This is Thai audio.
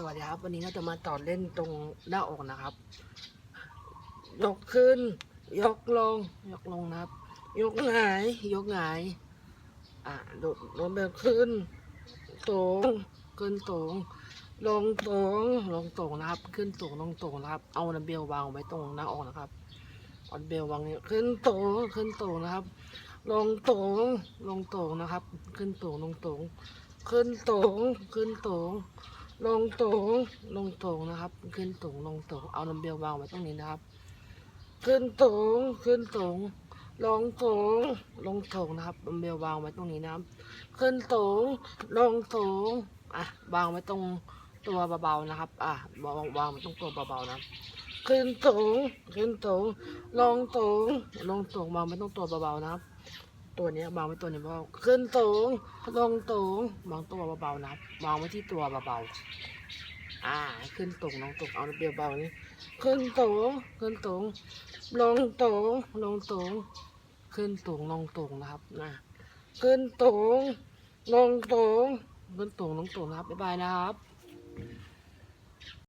สวัสดีครับ วันนี้เราจะมาต่อเล่นตรงหน้าอกนะครับ ยกขึ้น ยกลง ยกลงนะครับ ยกหงาย ยกหงาย อะโดดลงแบบขึ้นตรงขึ้นตรงลงตรงลงตรงนะครับ ขึ้นตรงลงตรงนะครับ เอาดัมเบลวางไว้ตรงหน้าอกนะครับอาดัมเบลวางนี้ขึ้นตรงขึ้นตรงนะครับ ลงตรงลงตรงนะครับ ขึ้นตรงลงตรงขึ้นตรงขึ้นตรง ลงตรงลงตรงนะครับ ขึ้นตรงลงตรงเอาดัมเบลวางไว้ตรงนี้นะครับ ขึ้นตรงขึ้นตรงลงตรงลงตรงนะครับดัมเบลวางไว้ตรงนี้นะครับ ขึ้นตรงลงตรงอะวางไว้ตรงตัวเบาๆนะครับ อะวางวางไว้ตรงตัวเบาๆนะขึ้นตรงขึ้นตรงลงตรงลงตรงวางไว้ตรงตัวเบาๆนะครับ ตัวนี้ยวางไว้ตัวนี้เบาขึ้นตรงลงตรงวางตัวเบาๆนะครับวางไว้ที่ตัวเบาๆอ่า ขึ้นตรงลงตรงเอาเบลเบาๆนี่ขึ้นตรงขึ้นตรงลงตรงลงตรงขึ้นตรงลงตรงนะครับนะขึ้นตรงลงตรงขึ้นตรงลงตรงนะครับบ๊ายบายนะครับ